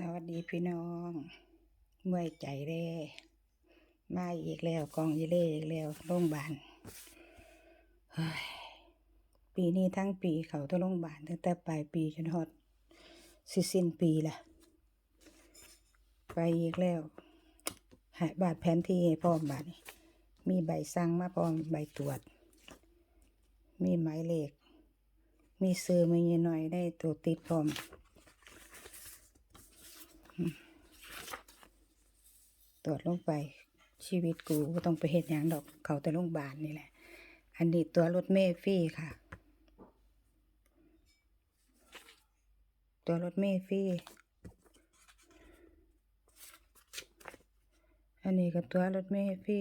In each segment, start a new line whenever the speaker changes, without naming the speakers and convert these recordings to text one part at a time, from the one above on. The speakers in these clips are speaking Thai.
สวัสดีพี่น้องเมื่อยใจเด้มาอีกแล้วกองยีเล่อีกแล้วโรงพยาบาลปีนี้ทั้งปีเขาต้องโรงพยาบาลตั้งแต่ปลายปีจนฮอดสิสิ้นปีละไปอีกแล้วหายบาดแผนที่ให้พร้อมบาดมีใบสั่งมาพร้อมใบตรวจ มีหมายเลข มีซื้อมีหน่อยได้ตัวติดพร้อม ตรวจลงไปชีวิตกูบ่ต้องไปเฮ็ดหยังดอกเขาแต่โรงพยาบาลนี่แหละ อันนี้ตัวรถเมล์ฟรีค่ะ ตัวรถเมล์ฟรีอันนี้ก็ตัวรถเมล์ฟรี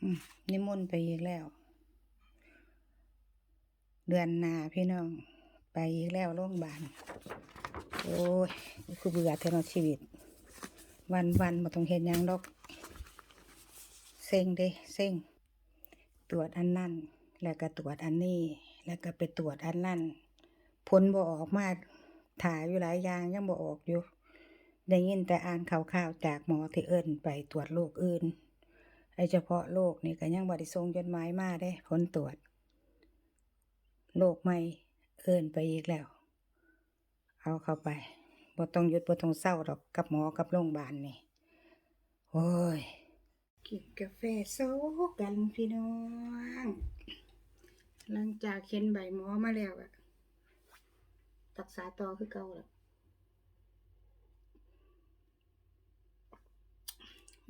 อืมนิมนต์ไปอีกแล้ว เดือนหน้าพี่น้อง ไปอีกแล้วโรงพยาบาลโอ้ยคือเบื่อแทนอชีวิต วันวันมาต้องเห็นยังดอก เซ็งเด้เซ็งตรวจอันนั่นแล้วก็ตรวจอันนี้ แล้วก็ไปตรวจอันนั่นผลบ่ออกมาถ่ายอยู่หลายอย่างยังบ่ออกอยู่ได้ยินแต่อ่านข่าวๆจากหมอที่เอิ้นไปตรวจโรคอื่นไอ้เฉพาะโรคนี่ก็ยังบ่ได้ส่งจดหมายมาเด้ผลตรวจ โรคใหม่เอินไปอีกแล้ว เอาเข้าไปบ่ต้องหยุดบ่ต้องเศร้าดอกกับหมอกับโรงพยาบาลนี่โอ้ย กินกาแฟโซกันพี่น้อง หลังจากเข็นใบหมอมาแล้วอะรักษาต่อคือเก่าแล้ว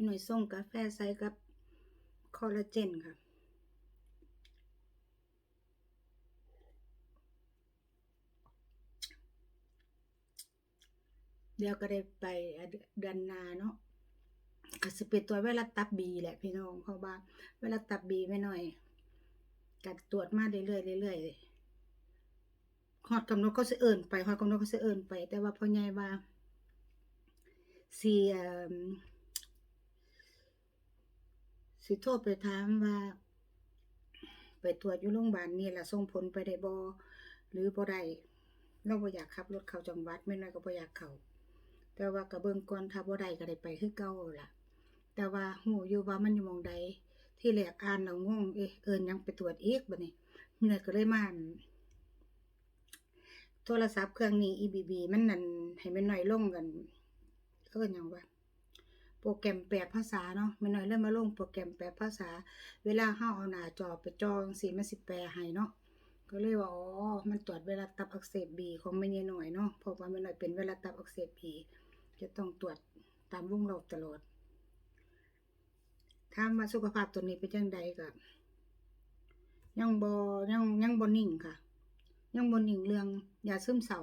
หน่วยส่งกาแฟใส่กับคอลลาเจนค่ะ เดี๋ยวก็ได้ไปเดือนนาเนาะก็สิเป็นตัวเวลาตับบีแหละพี่น้องเพราะว่าเวลาตับบีไม่หน่อยกัตรวจมาเรื่อยๆเรื่อยๆฮอดกำหนดเขาสิเอิ้นไปฮอดกำหนดเขาสิเอิ้นไป แต่ว่าพ่อใหญ่ว่าสิเอ่อสิโทรไปถามว่า ไปตรวจอยู่โรงพยาบาลนี่ละส่งผลไปได้บ่หรือบ่ได้เราบ่อยากขับรถเข้าจังหวัดแม่น้อยก็บ่อยากเข้า แต่ว่าก็เบิ่งก่อนถ้าบ่ได้ก็ได้ไปคือเก่าล่ะ แต่ว่าฮู้อยู่ว่ามันอยู่มองใด ที่แรกอ่านแล้วงงเอ๊ะเอินยังไปตรวจอีกบัดนี้เมื่อยก็เลยมานโทรศัพท์เครื่องนี้ EBB มันนั่นให้ม่น้อยลงกันเอิ้นหยังวะโปรแกรมแปลภาษาเนาะม่น้อยเลยมมาลงโปรแกรมแปลภาษา เวลาเฮาเอาหน้าจอไปจองซี่มันสิแปลให้เนาะก็เลยว่าอ๋อมันตรวจเวลาตับอักเสบบีของแม่ใหญ่น้อยเนาะเพราะว่าม่น้อยเป็นเวลาตับอักเสบบี จะต้องตรวจตามวงรอบตลอดถามว่าสุขภาพตัวนี้เป็นจังใดก็ยังบ่ยังยังบ่นิ่งค่ะ ยังบ่นิ่งเรื่องยาซึมเศร้า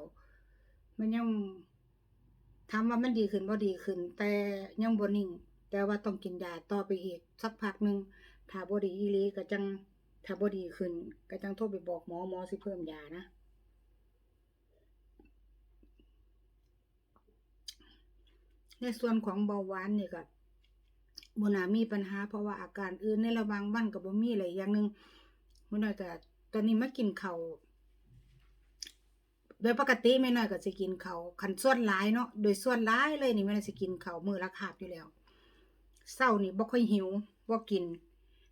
มันยังถามว่ามันดีขึ้นบ่ดีขึ้น แต่ยังบ่นิ่ง แต่ว่าต้องกินยาต่อไปอีกสักพักหนึ่งถ้าบ่ดีอีลีก็จังถ้าบ่ดีขึ้นก็จังโทรไปบอกหมอหมอสิเพิ่มยานะ ในส่วนของเบาหวานนี่ก็บนามีปัญหาเพราะว่าอาการอื่นในระว่างวันก็บ่มีเลยอย่างหนึ่งมื้อน้อยก็ตอนนี้มากินเข้าโดยปกติแม่น้อยก็สิกินเข้าวคันส่วนหลายเนาะโดยส่วนหลายเลยนี่แม่น้อยสิกินเข้ามือละคาบอยู่แล้วเช้านี่บ่ค่อยหิวบ่กิน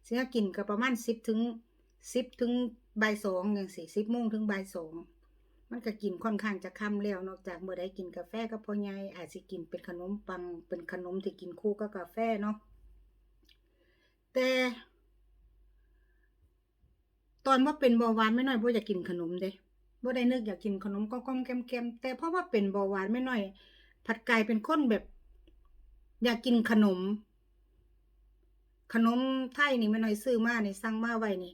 สิมากินก็ประมาณ10ถึง10ถึงบ่าย2จังซี่10โมงถึงบ่าย2 มันก็กินค่อนข้างจะค่ำแล้วนอกจากเมื้อใดกินกาแฟกับพ่อใหญ่อาจสิกินเป็นขนมปัง เป็นขนมที่กินคู่กับกาแฟเนาะแต่ตอนว่าเป็นเบาหวานไม่น้อยบ่อยากกินขนมเด้บ่ได้นึกอยากกินขนมก้อมๆแก้มๆแต่เพราะว่าเป็นเบาหวานไม่น้อย ผัดกลายเป็นคนแบบ อยากกินขนม ขนมไทยนี่แม่น้อยซื้อมานี่สั่งมาไว้นี่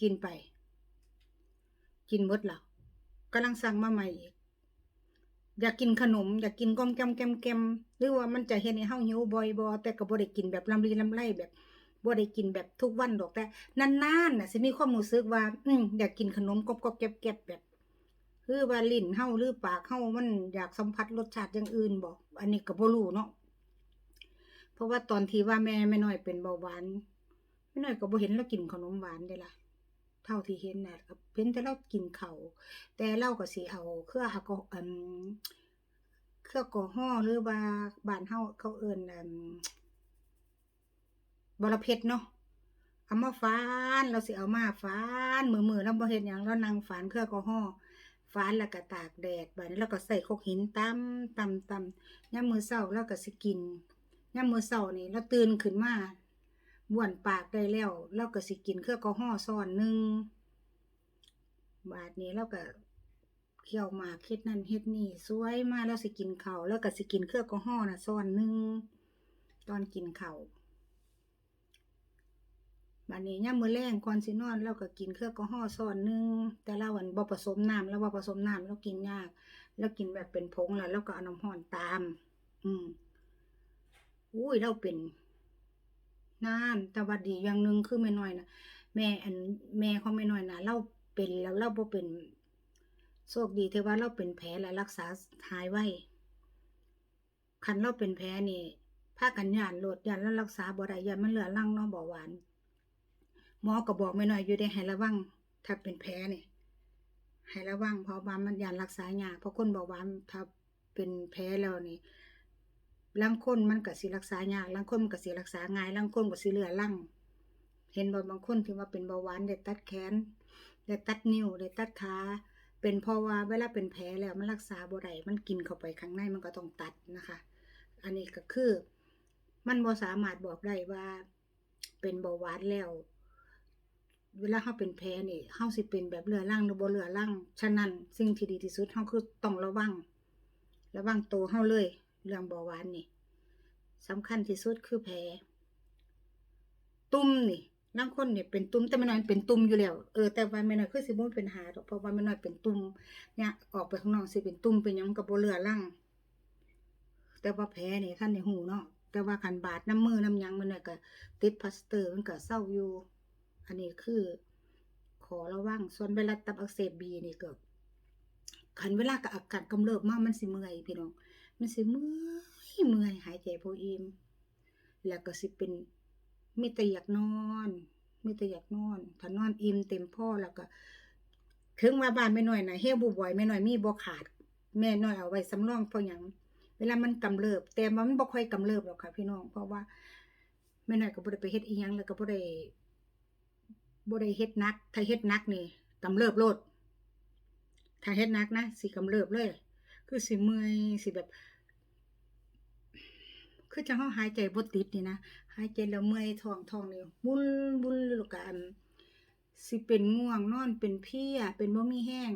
กินไป กินหมดแล้ว กำลังสั่งมาใหม่อีกอยากกินขนม อยากกินก้อมแกมแกมแกมหรือว่ามันจะเฮ็ดให้เฮาหิวบ่อยบ่แต่ก็บ่ได้กินแบบลำลีลำไรแบบบ่ได้กินแบบทุกวันดอกแต่นานๆน่ะสิมีความรู้สึกว่า อืมอยากกินขนมกรอบๆแก็บๆแบบคือว่าลิ้นเฮาหรือปากเฮามันอยากสัมผัสรสชาติอย่างอื่นบ่อันนี้ก็บ่รู้เนาะเพราะว่าตอนที่ว่าแม่แม่น้อยเป็นเบาหวานแม่น้อยก็บ่เห็นแล้วกินขนมหวานเด้ล่ะ ท่าที่เห็นนะเห็นแต่เรากินเขาแต่เราก็สิเอาเครือแอลกออันเครือแอลกอฮอหรือว่าบ้านเฮาเขาเอิ้นอันบรเพชรเนาะเอามาฝานเราสิเอามาฝานมือๆเราบ่เฮ็ดหยังเรานั่งฝานเครือแอลกอฮอล์ฝานแล้วก็ตากแดดบัดนี้เราก็ใส่คกหินตำตำตำยามมือเช้าเราก็สิกินยามมือเช้านี่เราตื่นขึ้นมา บ้วนปากได้แล้วเราก็สิกินเครื่องแอลกอฮอซ้อนหนึ่งบาดนี้เราก็เคี่ยวมาเฮ็ดนั่นเฮ็ดนี่สวยมากแล้วสิกินข้าวแล้วก็สิกินเครื่องแอลกอฮอนะซ้อนหนึ่งตอนกินข้าวบาดนี้ยามมื้อแลงก่อนสินอนเราก็กินเครื่องแอลกอฮอซ้อนหนึ่งแต่เราอันบ่ผสมน้ำแล้วบ่ผสมน้ำเรากินยาก แล้วกินแบบเป็นผงแล้วเราก็เอาน้ำร้อนตาม อืมอุ้ยเราเป็น นานแต่ว่าดีอย่างหนึ่งคือแม่น้อยนะแม่อันแม่ของแม่น้อยนะเราเป็นแล้วเราบ่เป็นโชคดีที่ว่าเราเป็นแผลและรักษาหายไวคันเราเป็นแผลนี่พากันยานโหลดยานแล้วรักษาบ่ได้ยานมันเหลือรังเนาะเบาหวานหมอก็บอกแม่น้อยอยู่ได้ให้ระวังถ้าเป็นแผลนี่ให้ระวังเพราะว่ามันยานรักษายากเพราะคนเบาหวานถ้าเป็นแผลแล้วนี่ ลางคนมันก็สิรักษายากลางคนมันก็สิรักษาง่ายลางคนก็สิเหลือรั่งเห็นบ่บางคนที่ว่าเป็นเบาหวานได้ตัดแขนได้ตัดนิ้วได้ตัดขาเป็นเพราะว่าเวลาเป็นแผลแล้วมันรักษาบ่ได้มันกินเข้าไปข้างในมันก็ต้องตัดนะคะ อันนี้ก็คือมันบ่สามารถบอกได้ว่าเป็นเบาหวานแล้ว เวลาเฮาเป็นแผลนี่เฮาสิเป็นแบบเรือรังหรือบ่เรือรังฉะนั้นสิ่งที่ดีที่สุดเฮาคือต้องระวัง ระวังตัวเฮาเลย เรื่องเบาหวานนี่สำคัญที่สุดคือแผลตุ่มนี่ลางคนเนี่ยเป็นตุ่มแต่ไม่น้อยเป็นตุ่มอยู่แล้วเออแต่ว่าไม่น้อยคือสิบ่มีปัญหาดอกเพราะว่าไม่น้อยเป็นตุ่มเนี่ยออกไปข้างนอกสิเป็นตุ่มเป็นยังก็บ่เลือรังแต่ว่าแผลนี่ท่านได้ฮู้เนาะแต่ว่าคันบาดน้ำมือน้ำยังมันน่ะก็ติดพลาสเตอร์มันก็เศร้าอยู่ อันนี้คือ ขอระวังส่วนเวลาตับอักเสบบีนี่ก็คันเวลากับอากาศกำเริบมากมันสิเมื่อยพี่น้อง มันสิเมื่อยเมื่อยหายใจบ่อิ่มแล้วก็สิเป็นมีแต่อยากนอนมีแต่อยากนอน ถ้านอนอิ่มเต็มพ่อแล้วก็ถึงว่าบ้านแม่น้อยน่ะเฮียบ่บ่อยแม่น้อยมีบ่ขาด แม่น้อยเอาไว้สำรองเพราะหยังเวลามันกำเริบ แต่ว่ามันบ่ค่อยกำเริบหรอกค่ะ พี่น้องเพราะว่าแม่น้อยก็บ่ได้ไปเฮ็ดอีหยังแล้วก็บ่ได้บ่ได้เฮ็ดนัก ถ้าเฮ็ดนักนี่กำเริบโลดถ้าเฮ็ดนักนะสิกำเริบเลย คือสิเมื่อยสิแบบ คือจังเฮาหายใจบ่ติดนี่นะหายใจแล้วเมื่อยท้องท้องนี่บุนบุนล้วก็อันสิเป็นง่วงนอนเป็นเพลียเป็นบ่มีแห้ง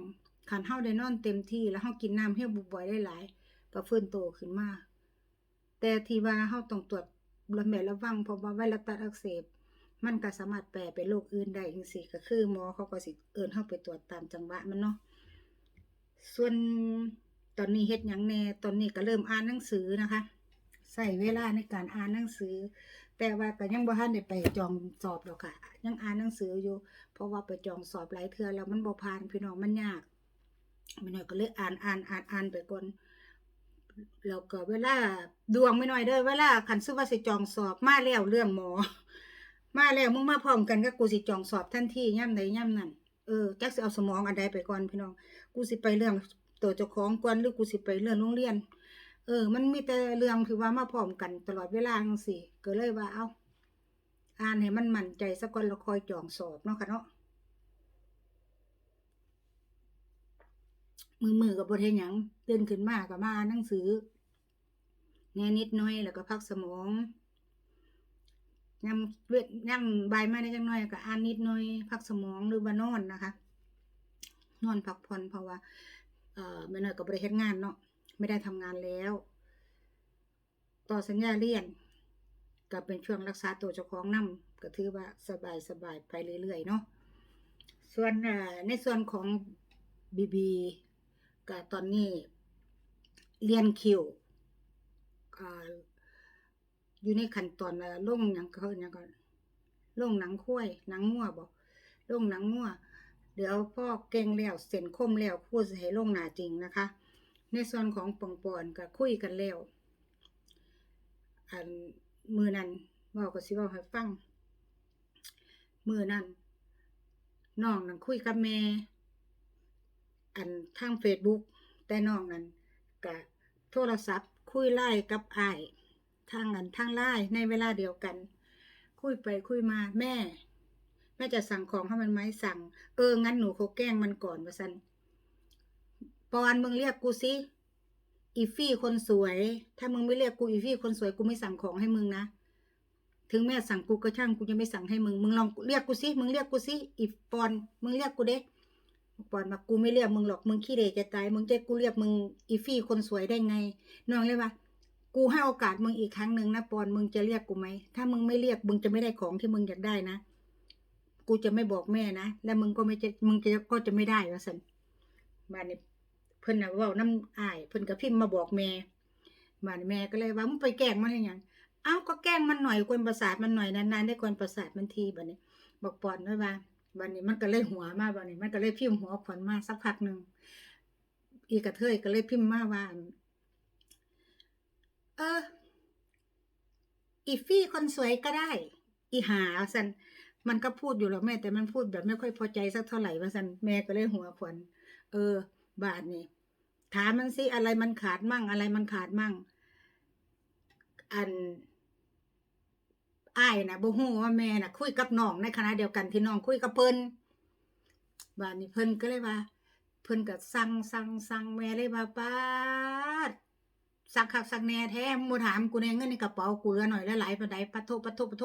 คันเฮาได้นอนเต็มที่ แล้วเฮากินน้ำเฮาบ่อยๆได้หลายก็ฟื้นโตขึ้นมาแต่ที่ว่าเฮาต้องตรวจระแมดระวังเพราะว่าไวรัสตับอักเสบ มันก็สามารถแปรไปโรคอื่นได้จังซี่ก็คือหมอเขาก็สิเอิ้นเฮาไปตรวจตามจังหวะมันเนาะส่วนตอนนี้เฮ็ดหยังแน่ตอนนี้ก็เริ่มอ่านหนังสือนะคะ ใช้เวลาในการอ่านหนังสือ แต่ว่าก็ยังบ่ทันได้ไปจองสอบดอกค่ะ ยังอ่านหนังสืออยู่ เพราะว่าไปจองสอบหลายเทื่อแล้วมันบ่ผ่านพี่น้องมันยากไม่น้อยก็เลยอ่านอ่านอ่านอ่านไปก่อนแล้วก็เวลาดวงไม่น้อยเด้อเวลาคันซื้อว่าสิจองสอบมาแล้วเรื่องหมอ มาแล้วมึงมาพร้อมกันก็กูสิจองสอบทันทีย่ำใดย่ำนั้นเออจักสิเอาสมองอันใดไปก่อนพี่น้อง กูสิไปเรื่องตัวเจ้าของก่อนหรือกูสิไปเรื่องโรงเรียน เออ มันมีแต่เรื่องที่ว่ามาพร้อมกันตลอดเวลาจังซี่ก็เลยว่าเอาอ่านให้มันมั่นใจซะก่อนแล้วคอยจองสอบเนาะค่ะเนาะมือมือกับบทเฮ็ดหยังตื่นขึ้นมาก็มาอ่านหนังสือแหน่นิดน่อยแล้วก็พักสมองยำเวทยำบ่ายมาได้จังหน่อยก็อ่านนิดน่อย พักสมองหรือว่านอนนะคะ นอนพักผ่อนเพราะว่าเอ่อแม่น้อยก็บ่ได้เฮ็ดงานเนาะ ไม่ได้ทำงานแล้ว ต่อสัญญาเรียนก็เป็นช่วงรักษาตัวเจ้าของนำก็ถือว่าสบายสบายไปเรื่อยๆเนาะส่วนในส่วนของบีบีก็ตอนนี้เรียนคิวอ่าอยู่ในขั้นตอนเอ่องหยังเขาหยังก่อนลงหนังค้วยหนังงัวบ่ลงหนังงัวเดี๋ยวพ่อเก่งแล้วเส้นคมแล้วครูจะให้ลงหน้าจริงนะคะ ในส่วนของปองปอนก็คุยกันแล้ว อันมือนั้นเว้าก็สิเว้าให้ฟัง มือนั้นน้องนั่นคุยกับแม่ อันทาง Facebook แต่น้องนั้นก็โทรศัพท์ คุยไล่กับอ้ายทางอันทางไล่ในเวลาเดียวกัน คุยไปคุยมาแม่ แม่จะสั่งของให้มันไหมสั่ง เอองั้นหนูเขาแกล้งมันก่อนว่าสัน ปอนมึงเรียกกูสิอีฟี่คนสวย ถ้ามึงไม่เรียกกูอีฟี่คนสวยกูไม่สั่งของให้มึงนะ ถึงแม่สั่งกูก็ช่างกูจะไม่สั่งให้มึง มึงลองเรียกกูสิ มึงเรียกกูสิ อีปอน มึงเรียกกูเด้ปอนมากูไม่เรียกมึงหรอก มึงขี้เหร่จะตาย มึงจะกูเรียกมึงอีฟี่คนสวยได้ไง น้องเลยว่า กูให้โอกาสมึงอีกครั้งหนึ่งนะปอน มึงจะเรียกกูไหม ถ้ามึงไม่เรียกมึงจะไม่ได้ของที่มึงอยากได้นะ กูจะไม่บอกแม่นะ แล้วมึงก็ไม่จะ มึงจะก็จะไม่ได้ว่าสันมาเนี่ย เพิ่นน่ะเว่าน้ำอายเพิ่นก็พิมพ์มาบอกแม่มานแม่ก็เลยว่ามึงไปแกล้งมันให้หยังเอ้าก็แกล้งมันหน่อยกวนประสาทมันหน่อยนานๆได้กวนประสาทมันทีบัดนี้ บอกปอนไว้ว่าบัดนี้มันก็เลยหัวมาบัดนี้ มันก็เลยพิมพ์หัวขวัญมาสักพักหนึ่งอีกระเทยก็เลยพิมพ์มาว่า เออ อีฟี่คนสวยก็ได้ อีหาสันมันก็พูดอยู่แล้วแม่แต่มันพูดแบบไม่ค่อยพอใจสักเท่าไหร่ว่าสันแม่ก็เลยหัวขวัญเออบาทนี่ ถามมันสิอะไรมันขาดมั่ง อะไรมันขาดมั่ง อันอ้ายนะบ่ฮู้ว่าแม่น่ะคุยกับน้องในขณะเดียวกันที่น้องคุยกับเพิ่นบานี้เพิ่นก็เลยว่า เพิ่นก็สั่งสั่งสั่งแม่เลยว่าป้าสักคักสักแหน่แท้มึงบ่ถามกูแน่เงินในกระเป๋ากูเหลือหน่อยและหลายปานใดปะโทปะโทปะโท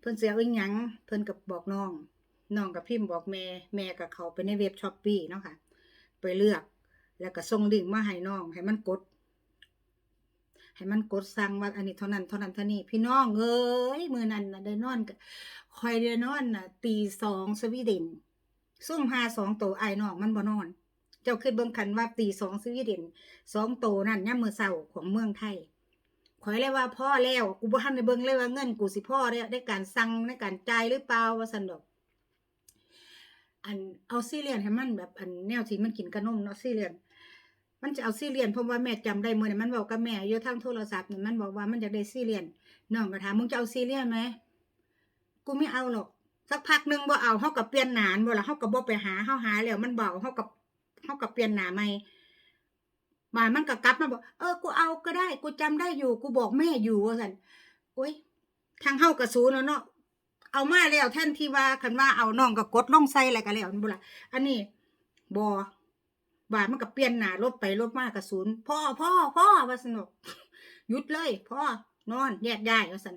เพิ่นเสิเอาอีหยังเพิ่นก็บบอกน้องน้องก็พิมพ์บอกแม่แม่ก็เขาไปในเว็บ Shopee เนาะค่ะ ไปเลือก แล้วก็ส่งลิงก์มาให้น้องให้มันกด ให้มันกดสั่งว่าอันนี้เท่านั้นเท่านั้นเท่านี้ พี่น้องเอ้ยมือนั้นนะได้นอนกับคอยได้นอนน่ะตีสองสวีเดนซุ่มหาสองโตไอ้น้องมันบ่นอน เจ้าคือเบิ่งคันว่าตีสองสวีเดนสองโตนั่นย่ามมือเศร้าของเมืองไทยขอยเลยว่าพ่อแล้วกูบ่ทันได้เบิ่งเลยว่าเงินกูสิพ่อได้ได้การสั่งในการจ่ายหรือเปล่าว่าซั่นดอกอันเอาซีเรียนให้มันแบบอันแนวที่มันกินกระนมเนาะซีเรียน มันจะเอาซีเรียนเพราะว่าแม่จำได้เมื้อนั้นมันบอกกับแม่อยู่ทางโทรศัพท์นี่มันบอกว่ามันอยากได้ซีเรียนน้องก็ถามมึงจะเอาซีเรียนไหมกูไม่เอาหรอก สักพักหนึงบ่เอาเฮาก็เปลี่ยนหนานบ่ละเฮาก็บ่ไปหาเฮาหาแล้วมันเบาเฮาก็เฮาก็เปลี่ยนหนาใหม่มามันก็กลับมาบอกเออกูเอาก็ได้ กูจำได้อยู่กูบอกแม่อยู่ว่าซั่นโอ้ยทางเฮาก็สูนาะเนาะเอามาแล้วแท่นที่ว่าคันว่าเอาน้องก็กดลงใส่อะไรก็แล้วบ่ล่ะอันนี้บ่ บาดมันก็เปลี่ยนหน้ารถไปรถมากกระสุนพ่อพ่อพ่อว่าสนุกหยุดเลยพ่อนอนแยกย้ายว่าสัน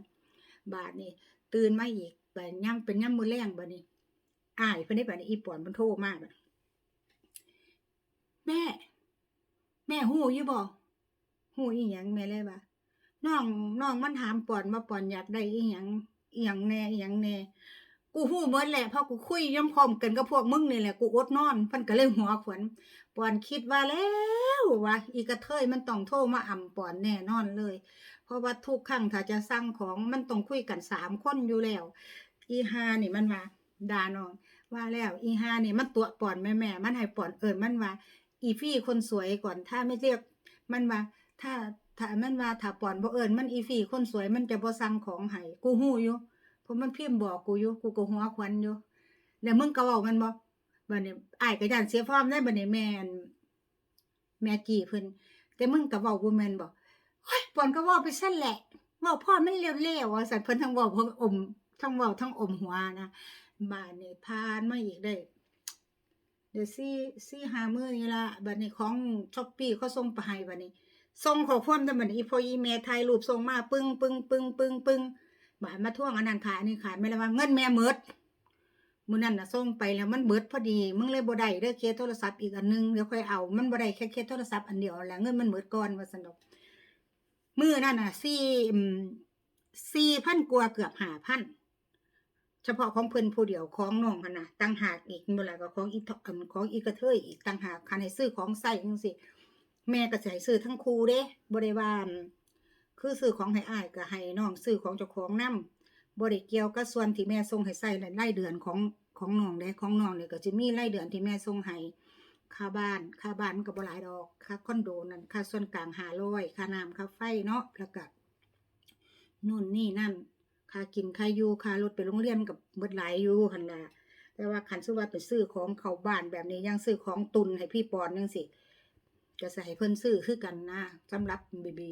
บาดนี่ตื่นมาอีกบาดย่ำเป็นย่ำมือแรงบาดนี้อ้ายเพิ่นได้บาดนี้อีปอนมันโทรมากแม่ แม่หูอยู่บ่หูอีหยังแม่เลยว่าน้องน้องมันถามปอนว่าปอนอยากได้อีหยังอีหยังแน่อีหยังแน่กูหู้หมดแหละพราะกูคุยย่อมพร้อมกันกับพวกมึงนี่แหละกูอดนอนพันก็เลยหัวขวัญ ปอนคิดว่าแล้วว่าอีกระเทยมันต้องโทรมาอ่ำปอนแน่นอนเลย เพราะว่าทุกครั้งถ้าจะสั่งของมันต้องคุยกันสามคนอยู่แล้ว อีฮานี่มันว่าด่าน้อง ว่าแล้ว อีฮานี่มันตัวปอนแม่แม่มันให้ปอนเอิญมันว่า อีฟี่คนสวยก่อนถ้าไม่เรียกมันว่าถ้าถ้ามันว่าถ้าปอนบ่เอิญมันอีฟี่คนสวยมันจะบ่สั่งของให้กูหู้อยู่เพราะมันพิมพ์บอกกูอยู่กูก็หัวควันอยู่แล้วมึงก็เว้ามันบ่ บัดนี้อ้ายก็ย่านเสียฟอร์มได้บัดนี้แม่นแม่กี่เพิ่นแต่มึงก็เว้าบ่แม่นบ่โอ้ยปอนก็เว้าไปซั่นแหละเว้าพ่อมันเร็วๆว่าซั่นเพิ่นทั้งเว้าเพิ่นอมทั้งเว้าทั้งอมหัวนะบาดนี้ผ่านมาอีกได้เดี๋ยวซี่ซี่หามือนี่ละบัดนี้ของ Shopee เขาส่งไปให้บัดนี้ส่งข้อความแต่บัดนี้อีพออีแม่ถ่ายรูปส่งมาปึ้งปึ้งปึ้งปึ้งปึ้งบาทมาท่วงอันนั้นขายอันนี้ขายไม่ละว่าเงินแม่เมิด มื้อนั้นน่ะส่งไปแล้วมันเบิดพอดี มึงเลยบ่ได้เด้อเคสโทรศัพท์อีกอันนึงเดี๋ยวค่อยเอา มันบ่ได้แค่เคสโทรศัพท์อันเดียวแหล้วเงินมันเบิดก่อนว่าซั่นดอกมื้อนั้นน่ะ4อืม4,000กว่าเกือบ5,000เฉพาะของเพิ่นผู้เดียวของน้องหั่นน่ะต่างหากอีกบ่ล่ะก็ของอีทอมของอีกระเทยอีกต่างหากคันให้ซื้อของใช้จังซี่แม่ก็สิให้ซื้อทั้งคู่เด้บ่ได้ว่าคือซื้อของให้อ้ายก็ให้น้องซื้อของเจ้าของนำ บ่ได้เกี่ยวกับส่วนที่แม่ส่งให้ใช้ในรายเดือนของของน้องเด้ของน้องเนี่ยก็จะมีรายเดือนที่แม่ส่งให้ค่าบ้าน ค่าบ้านมันก็บ่หลายดอก ค่าคอนโดนั่น ค่าส่วนกลาง500ค่าน้ำค่าไฟเนาะ แล้วก็นู่นนี่นั่น ค่ากิน ค่าอยู่ ค่ารถไปโรงเรียนกับเบิดหลายอยู่หันละแต่ว่าคันซื้อว่าไปซื้อของเข้าบ้านแบบนี้ยังซื้อของตุนให้พี่ปอนจังซี่ก็สิให้เพิ่นซื้อคือกันนะสำหรับบีบี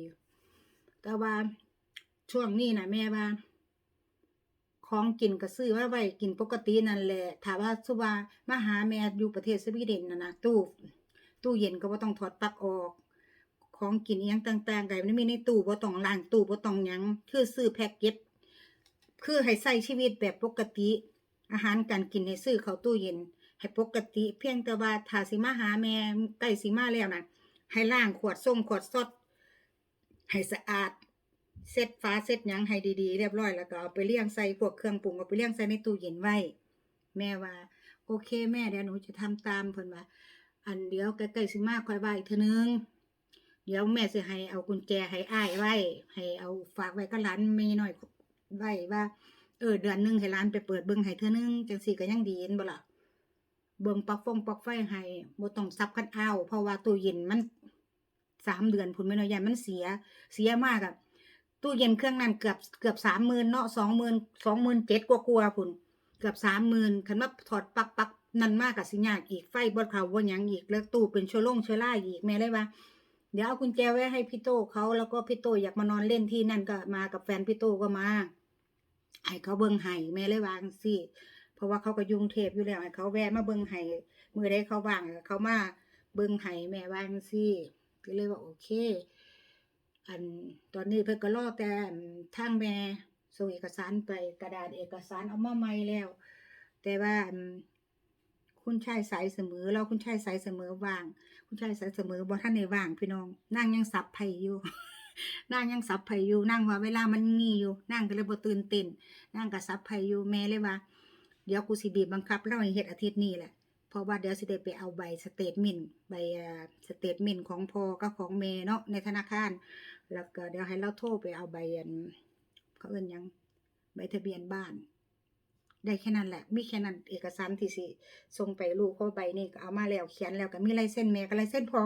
แต่ว่าช่วงนี้นะแม่ว่า ของกินก็ซื้อไว้ไว้กินปกตินั่นแหละถ้าว่าสุว่ามาหาแม่อยู่ประเทศสวีเดนนะนะตู้ตู้เย็นก็บ่ต้องถอดปลั๊กออก ของกินอียังต่างๆก็มันมีในตู้บ่ต้องล้างตู้บ่ต้องหยังคือซื้อแพ็กเกจคือให้ใช้ชีวิตแบบปกติ อาหารการกินให้ซื้อเข้าตู้เย็น ให้ปกติ เพียงแต่ว่าถ้าสิมาหาแม่ใกล้สิมาแล้วนะให้ล้างขวดส้มขวดซดให้สะอาด เซ็ตฟ้าเซ็ตยังให้ดีๆ เรียบร้อยแล้วก็เอาไปเลี้ยงใส่พวกเครื่องปรุงเอาไปเลี้ยงใส่ในตู้เย็นไว้ แม่ว่า โอเค แม่เดี๋ยวหนูจะทำตามเพิ่นว่า อันเดี๋ยวใกล้ๆสิมาค่อยว่าอีกเทื่อนึงเดี๋ยวแม่สิให้เอากุญแจให้อ้ายไว้ ให้เอาฝากไว้กับหลานแม่น้อยไว้ว่า เออเดือนหนึงให้หลานไปเปิดเบิ่งให้เทอนึงจังซี่ก็ยังดีนบ่ล่ะเบิ่งปลักฟงปลักไฟให้บ่ต้องซับคันเอาเพราะว่าตู้เย็นมันสามเดือนพุ่นแม่น้อยยายมันเสีย เสียมากอะ ตู้เย็นเครื่องนั้นเกือบเกือบสามหมื่นเนาะสองหมื่นสองหมื่นเจ็ดกว่ากว่าพุ่นเกือบสามหมื่นคันว่าถอดปักปักนั่นมากกับสิยากอีกไฟบ่เขาบ่หยังอีกแล้วตู้เป็นเชื้อโรคเชื้อราอีกแม่เลยว่าเดี๋ยวเอากุญแจไว้ให้พี่โตเขาแล้วก็พี่โตอยากมานอนเล่นที่นั่นก็มากับแฟนพี่โตก็มาให้เขาเบิ่งให้แม่เลยวางซี่เพราะว่าเขาก็ยุ่งเทพอยู่แล้วให้เขาแวะมาเบิ่งให้มื้อใดเขาว่างเขามาเบิ่งให้แม่วางซี่ก็เลยว่าโอเค อันตอนนี้เพิ่นก็รอแต่อันทางแม่ส่งเอกสารไปกระดาษเอกสารเอามาใหม่แล้ว แต่ว่าคุณชายสายเสมอ เราคุณชายสายเสมอว่าง คุณชายสายเสมอบ่ท่านได้ว่างพี่น้องนั่งยังสับไผอยู่นั่งยังสับไผอยู่นั่งว่าเวลามันมีอยู่นั่งก็เลยบ่ตื่นเต้นนั่งก็สับไผอยู่แม่เลยว่า เดี๋ยวกูสิบีบบังคับเราให้เฮ็ดอาทิตย์นี้แหละ เพราะว่าเดี๋ยวสิได้ไปเอาใบสเตทเมนต์ใบสเตทเมนต์ของพอกับของแม่เนาะในธนาคาร แล้วก็เดี๋ยวให้เราโทรไปเอาใบอันเขาเอิ้นยังใบทะเบียนบ้าน ได้แค่นั้นแหละ มีแค่นั้นเอกสารที่สิส่งไปลูกเขาใบนี่ก็เอามาแล้วเขียนแล้วก็มีลายเส้นแม่ก็ลายเส้นพอ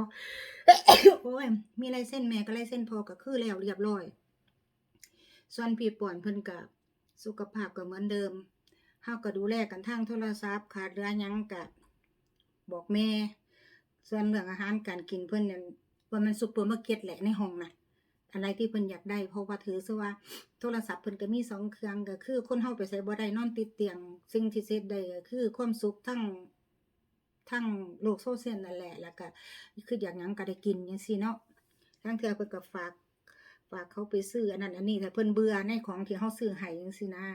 โอ้ยมีลายเส้นแม่ก็ลายเส้นพอก็คือแล้วเรียบร้อย ส่วนพี่ป่อนเพิ่นก็สุขภาพก็เหมือนเดิมเฮาก็ดูแลกันทางโทรศัพท์ขาดเหลือยังก็บ บอกแม่ ส่วนเรื่องอาหารการกินเพิ่อนเนี่ยว่ามันซุปเปอร์มาร์เก็ตแหละในห้องน่ะอะไรที่เพิ่นอยากได้เพราะว่าถือซะว่าโทรศัพท์เพิ่นก็มีสองเครื่องก็คือ คนเฮาไปใส่บ่ได้นอนติดเตียง สิ่งที่เสร็จได้ก็คือความสุขทั้งทั้งโลกโซเชียลนั่นแหละ แล้วก็คืออยากหยังก็ได้กินจังซี่เนาะทั้งเทื่อเพิ่นก็ฝากฝากเขาไปซื้ออันนั้นอันนี้ถ้าเพิ่นเบื่อในของที่เฮาซื้อให้จังซี่นะ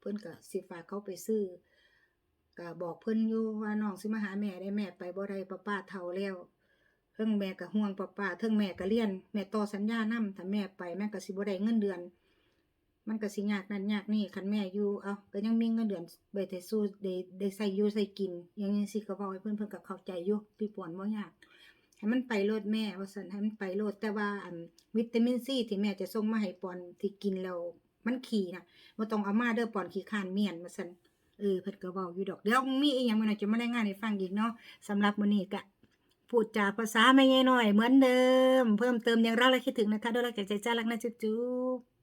เพิ่นก็สิฝากเขาไปซื้อ ก็บอกเพิ่นอยู่ว่าน้องสิมาหาแม่ได้แม่ไปบ่ได้ป้าป้าเฒ่าแล้วเทิงแม่ก็ห่วงป้าป้าเทิงแม่ก็เรียน แม่ต่อสัญญานำถ้าแม่ไปแม่ก็สิบ่ได้เงินเดือน มันก็สิยากนั่นยากนี่คันแม่อยู่เอาก็ยังมีเงินเดือนไปแต่สู้ได้ได้ใช้อยู่ใช้กินย่างนี้สิก็เว้าให้เพิ่นเพิ่นก็เข้าใจอยู่พี่ปวนบ่ยากให้มันไปโลดแม่ว่าซั่นให้มันไปโลดแต่ว่าอันวิตามินซีที่แม่จะส่งมาให้ปอนที่กินแล้วมันขี้น่ะบ่ต้องเอามาเด้อปอนขี้ข้านเมียนว่าซั่น เออเพิ่นก็เว้าอยู่ดอกเดี๋ยวมีอีหยังมื้อนั้นจะมารายงานให้ฟังอีกเนาะสำหรับมื้อนี้ก็พูดจาภาษาไม่ง่ายหน่อย เหมือนเดิม เพิ่มเติมอย่างรักและคิดถึงนะคะด้วยรักจากใจจ้ารักนะจุ๊บ